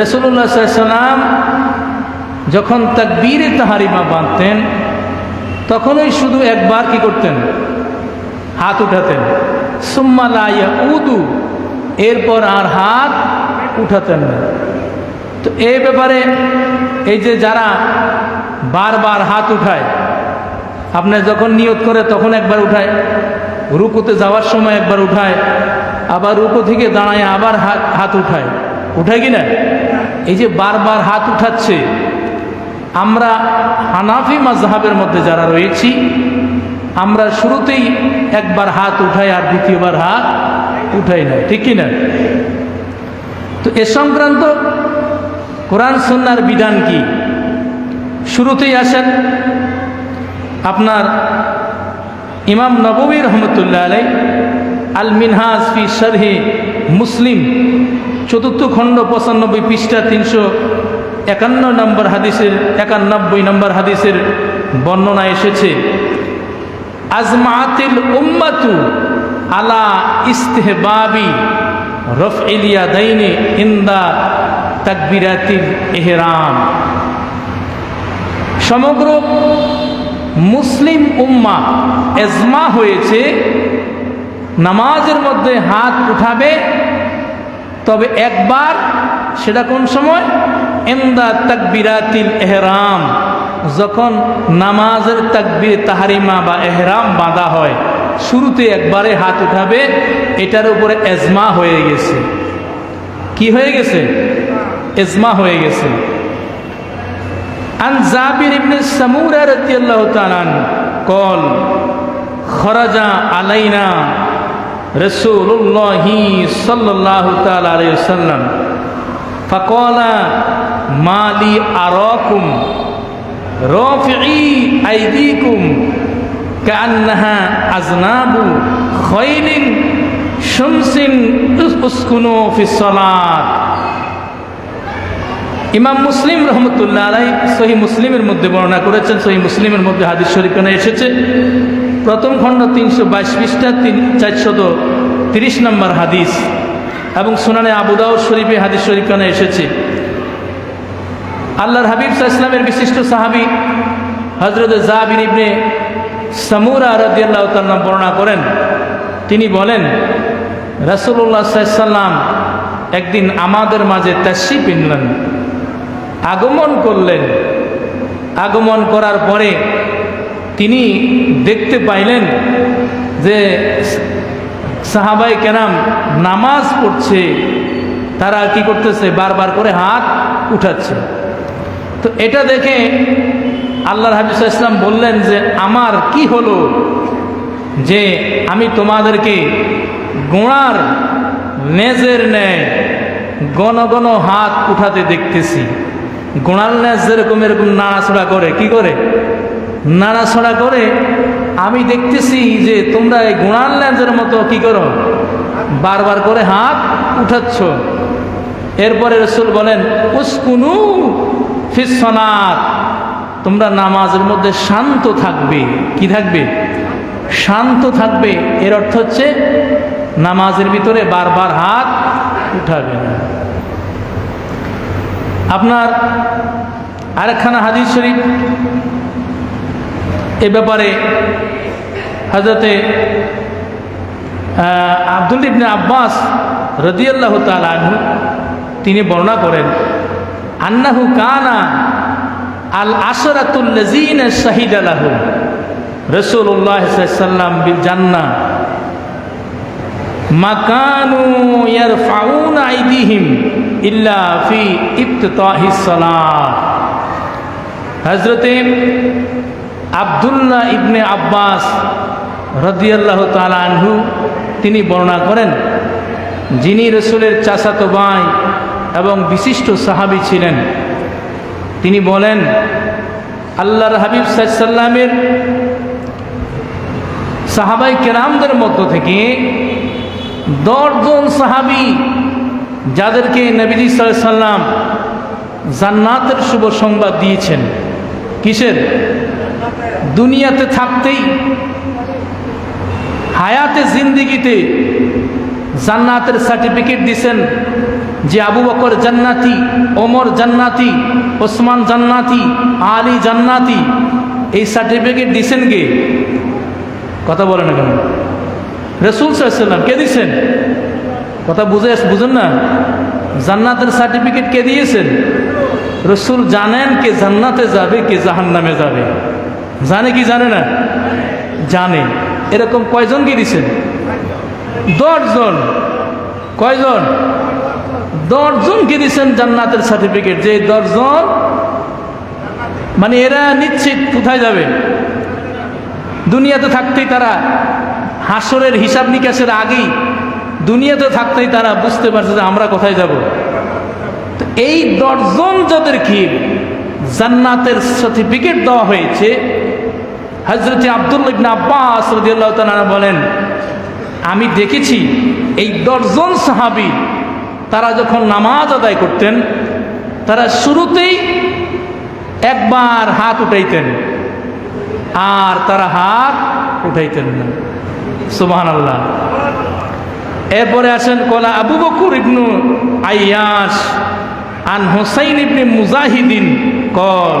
রসুল্লাহ সাল্লাম যখন তাকবীরে তাহারিমা বাঁধতেন, তখনই শুধু একবার কি করতেন? হাত উঠাতেন। সুম্মা লাইয়া উদু এরপর আর হাত উঠাতেন না। তো এই ব্যাপারে এই যে যারা বারবার হাত উঠায় আপনার যখন নিয়ত করে তখন একবার উঠায়, রুকুতে যাওয়ার সময় একবার উঠায়, আবার রুকু থেকে দাঁড়ায় আবার হাত হাত উঠায়। উঠায় কি না? এই যে বারবার হাত উঠাচ্ছে, আমরা হানাফি মাজহাবের মধ্যে যারা রয়েছি, আমরা শুরুতেই একবার হাত উঠাই আর দ্বিতীয়বার হাত উঠাই না ঠিক না তো এ সংক্রান্ত কোরআন সন্ন্যার বিধান কি? শুরুতেই আসেন আপনার ইমাম নবী রহমতুল্লাহ আলাই আল মিনহাজ ফি শরহে মুসলিম চতুর্থ খণ্ড পঁচানব্বই পৃষ্ঠা তিনশো একান্ন নম্বর হাদিসের, একানব্বই নম্বর হাদিসের বর্ণনা এসেছে। আজমাতিল উম্মাতু আলা ইস্তেহবাবি রফ ইলিয়া দাইনে ইন্দা তাকবিরাতিল এহরাম সমগ্র মুসলিম উম্মা এজমা হয়েছে, নামাজের মধ্যে হাত উঠাবে তবে একবার সেটা কোন সময় এমদা তাকবিরাতিল এহরাম যখন নামাজের তাকবির তাহারিমা বা এহরাম বাঁধা হয় শুরুতে একবারে হাত উঠাবে এটার উপরে এজমা হয়ে গেছে কি হয়ে গেছে এজমা হয়ে গেছে عن جابر بن سمورة رضي الله تعالى عنه قال خرج علينا রসুল্লাহি সাল্লাহ তালাম ফকলা মালি আরকুম রফি আইদিকুম কান্নাহা আজনাবু খৈনিন শুনসিন উসকুনো ফিসলাত ইমাম মুসলিম রহমতুল্লাহ আলাই সহি মুসলিমের মধ্যে বর্ণনা করেছেন সহি মুসলিমের মধ্যে হাদিস শরীফ এসেছে। প্রথম খণ্ড তিনশো বাইশ পৃষ্ঠা তিন চারশত তিরিশ নম্বর হাদিস। এবং সুনানে আবুদাউ শরীফে হাদিস শরীফখানে এসেছে। আল্লাহর হাবিব ইসলামের বিশিষ্ট সাহাবি হজরত জাবির ইবনে সামুরা রদিয়াল্লাহ তাল্লাম বর্ণনা করেন। তিনি বলেন রাসুল্লাহ সাল্লাম একদিন আমাদের মাঝে তাসি পিনলেন, আগমন করলেন। আগমন করার পরে তিনি দেখতে পাইলেন যে সাহাবাই কেরাম নামাজ পড়ছে, তারা কি করতেছে? বারবার করে হাত উঠাচ্ছে। তো এটা দেখে আল্লাহর হাবিজ ইসলাম বললেন যে, আমার কি হলো যে আমি তোমাদেরকে গোড়ার নেজের ন্যায় গণ গণ হাত উঠাতে দেখতেছি? গোড়াল ন্যাজ যেরকম এরকম নাড়াচড়া করে, কি করে? নাড়াছড়া করে, আমি দেখতেছি যে তোমরা এই গোড়াল ন্যাজের মতো কি করো? বারবার করে হাত উঠাচ্ছ। এরপরে রসুল বলেন, উস্কুনু ফিসনাত তোমরা নামাজের মধ্যে শান্ত থাকবে। কি থাকবে? শান্ত থাকবে। এর অর্থ হচ্ছে, নামাজের ভিতরে বারবার হাত উঠাবে না। আপনার আরেকখানা হাদিস শরীফ এ ব্যাপারে হজরতে আব্দুল ইবনে আব্বাস রদিয়াল্লাহ তালু তিনি বর্ণনা করেন, আন্নাহু কানা আল আসরাতুল্লাজিন শাহিদ আলাহু রসুল্লাহ সাল্লাম জান্না মাকানু ইয়ারফাউন আইদিহিম ইল্লা ফি ইফতিতাহিস সালাত হযরতে আব্দুল্লাহ ইবনে আব্বাস রাদিয়াল্লাহু তাআলা আনহু, তিনি বর্ণনা করেন, যিনি রসুলের চাচাতো ভাই এবং বিশিষ্ট সাহাবী ছিলেন, তিনি বলেন, আল্লাহর হাবিব সাল্লামের সাহাবাই কেরামদের মধ্য থেকে দশজন সাহাবি, যাদেরকে নবীজি সাল্লাম জান্নাতের শুভ সংবাদ দিয়েছেন। কিসের? দুনিয়াতে থাকতেই, হায়াতে জিন্দিগিতে জান্নাতের সার্টিফিকেট দিছেন যে আবু বকর জান্নাতি, ওমর জান্নাতি, ওসমান জান্নাতি, আলী জান্নাতি, এই সার্টিফিকেট দিছেন কে? কথা বলে না কেন? রসুল সাল্লাম কে দিছেন? কথা বুঝে বুঝেন না? জান্নাতের সার্টিফিকেট কে দিয়েছেন? রসুল জানেন কে জান্নাতে যাবে, কে জাহান্নামে যাবে। জানে কি জানে না? জানে। এরকম কয়জনকে দিছেন? দশজন। কয়জন? দশজনকে দিছেন জান্নাতের সার্টিফিকেট যে দশজন মানে এরা নিশ্চিত কোথায় যাবে? দুনিয়াতে থাকতেই তারা হাসরের হিসাব নিকাশের আগেই দুনিয়াতে থাকতেই তারা বুঝতে পারছে যে আমরা কোথায় যাব। তো এই দশজন যাদেরকে জান্নাতের সার্টিফিকেট দেওয়া হয়েছে হজরত আব্দুল ইবনে আব্বাস বলেন, আমি দেখেছি এই দশজন সাহাবী, তারা যখন নামাজ আদায় করতেন, তারা শুরুতেই একবার হাত উঠাইতেন, আর তারা হাত উঠাইতেন না। সুবহান আল্লাহ এরপরে আসেন কলা আবু বকুর ইবনু আইয়াস আন হোসাইন ইবনে মুজাহিদিন, কল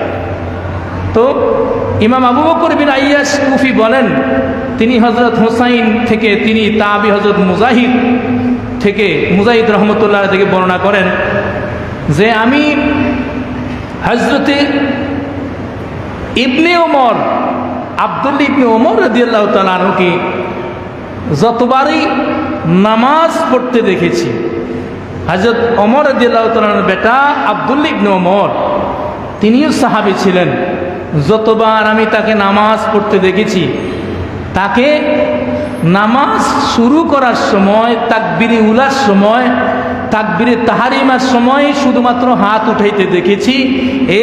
তো ইমাম আবু বকর বিন আইয়াস কুফি বলেন, তিনি হজরত হোসাইন থেকে তিনি তাবি হজরত মুজাহিদ থেকে মুজাহিদ রহমতুল্লাহ থেকে বর্ণনা করেন যে আমি হজরতে ইবনে ওমর, আব্দুল ইবনে ওমর রদিয়াল্লাহ তালুকে যতবারই নামাজ পড়তে দেখেছি হজরত ওমর রদিয়াল্লাহ তালার বেটা আব্দুল ইবনে ওমর, তিনিও সাহাবি ছিলেন। যতবার আমি তাকে নামাজ পড়তে দেখেছি, তাকে নামাজ শুরু করার সময়, তাকবিরে উলার সময়, তাকবিরে তাহারিমার সময় শুধুমাত্র হাত উঠাইতে দেখেছি,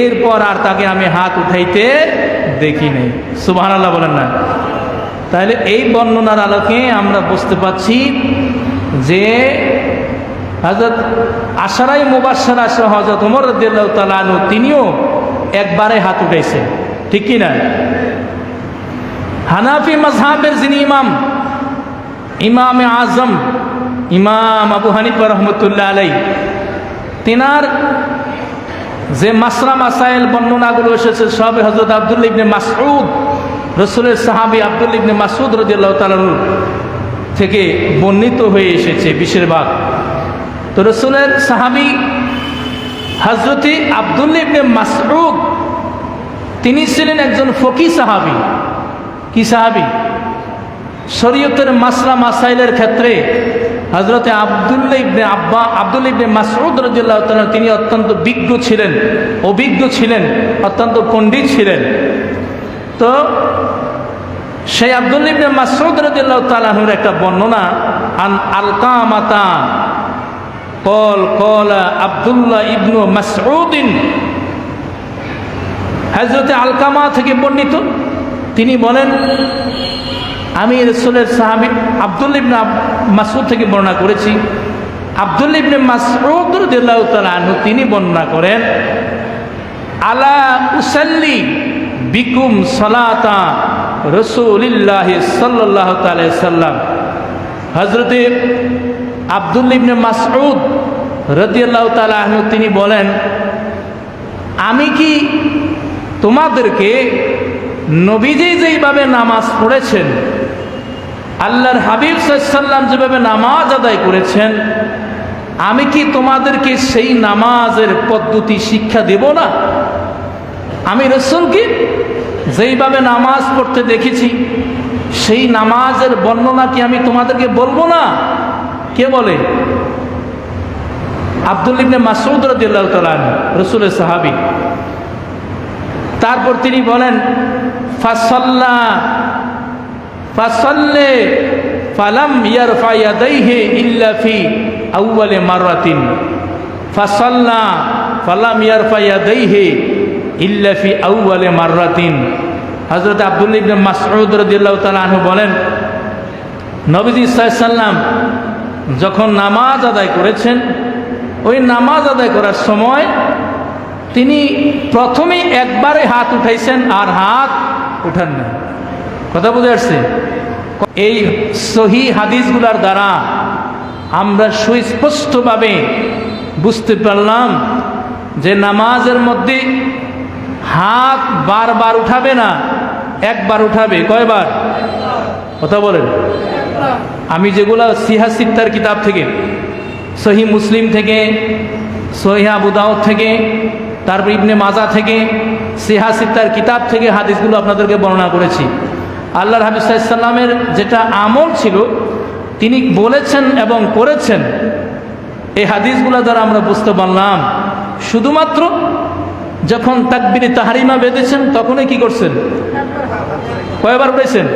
এরপর আর তাকে আমি হাত উঠাইতে দেখি নাই। সুবাহ আল্লাহ বলেন না। তাহলে এই বর্ণনার আলোকে আমরা বুঝতে পাচ্ছি যে হজরত আশারাই মুবাসারা সহ হজরত উমর রদ্দাহ তালানু তিনিও একবারে হাত উঠাইছেন ঠিক কি না? হানাফি মজহাবের যিনি ইমাম ইমাম আজম, ইমাম আবু হানিফা রহমতুল্লাহ আলাই তিনার যে মাসরা মাসাইল বর্ণনাগুলো এসেছে, সব হজরত আবদুল ইবনে মাসউদ, রসুলের সাহাবি আবদুল ইবনে মাসুদ রদিয়াল্লাহ থেকে বর্ণিত হয়ে এসেছে বেশিরভাগ। তো রসুলের সাহাবি হজরতি আবদুল ইবনে মাসউদ, তিনি ছিলেন একজন ফকি সাহাবি। কি সাহাবি? শরীয়তের মাসলা মাসাইলের ক্ষেত্রে হজরতে আবদুল্লা ইবনে আব্বা আবদুল্লা ইবনে মাসউদ রাজিয়াল্লাহ তাআলা তিনি অত্যন্ত বিজ্ঞ ছিলেন, অভিজ্ঞ ছিলেন, অত্যন্ত পণ্ডিত ছিলেন। তো সেই আবদুল্লা ইবনে মাসউদ রাজিয়াল্লাহ তাআলাহুর একটা বর্ণনা, আন আলকামাতা কল কল আবদুল্লাহ ইবনু মাসউদিন হজরতে আলকামা থেকে বর্ণিত। তিনি বলেন, আমি রসুলের সাহাবি আবদুল ইবনে মাসুদ থেকে বর্ণনা করেছি। আবদুল ইবনে আনহু তিনি বর্ণনা করেন, আলা উসাল্লি বিকুম সালাতা রসুলিল্লাহ সাল্লাল্লাহু তাআলা সাল্লাম। হযরতে আবদুল ইবনে মাসউদ রাদিয়াল্লাহু তালা আনহু, তিনি বলেন, আমি কি তোমাদেরকে নবীজি যেইভাবে নামাজ পড়েছেন, আল্লাহর হাবিব সাল্লাম যেভাবে নামাজ আদায় করেছেন, আমি কি তোমাদেরকে সেই নামাজের পদ্ধতি শিক্ষা দেব না? আমি রসুলকে যেইভাবে নামাজ পড়তে দেখেছি, সেই নামাজের বর্ণনা কি আমি তোমাদেরকে বলব না? কে বলে? আব্দুল ইবনে মাসুদ রাদিয়াল্লাহু তাআলা রসুলের সাহাবী। তারপর তিনি বলেন, ফাসল্লা, ফাসল্লে, ফালাম ইয়ারফা ইয়াদাইহি ইল্লা ফি আউয়ালে মাররাতিন। ফাসাল্লা, ফালাম ইয়ারফা ইয়াদাইহি ইল্লা ফি আউয়ালে মাররাতিন। হযরত আব্দুল্লাহ ইবনে মাসউদ রাদিয়াল্লাহু তাআলা বলেন, নবীজি সাল্লাম যখন নামাজ আদায় করেছেন, ওই নামাজ আদায় করার সময় তিনি প্রথমেই একবারে হাত উঠাইছেন আর হাত উঠান না কথা বুঝে আসছে? এই সহি হাদিসগুলার দ্বারা আমরা সুস্পষ্টভাবে বুঝতে পারলাম যে নামাজের মধ্যে হাত বারবার উঠাবে না, একবার উঠাবে। কয়বার? কথা বলেন। আমি যেগুলো সিহা সিত্তার কিতাব থেকে, সহি মুসলিম থেকে, সহি আবু দাউদ থেকে, তারপর ইবনে মাজা থেকে, সিহা সিত্তার কিতাব থেকে হাদিসগুলো আপনাদেরকে বর্ণনা করেছি। আল্লাহর হাবিজ সাল্লামের যেটা আমল ছিল, তিনি বলেছেন এবং করেছেন। এই হাদিসগুলো দ্বারা আমরা বুঝতে পারলাম। শুধুমাত্র যখন তাকবিরি তাহারিমা বেঁধেছেন, তখনই কি করছেন? কয়বার উঠেছেন?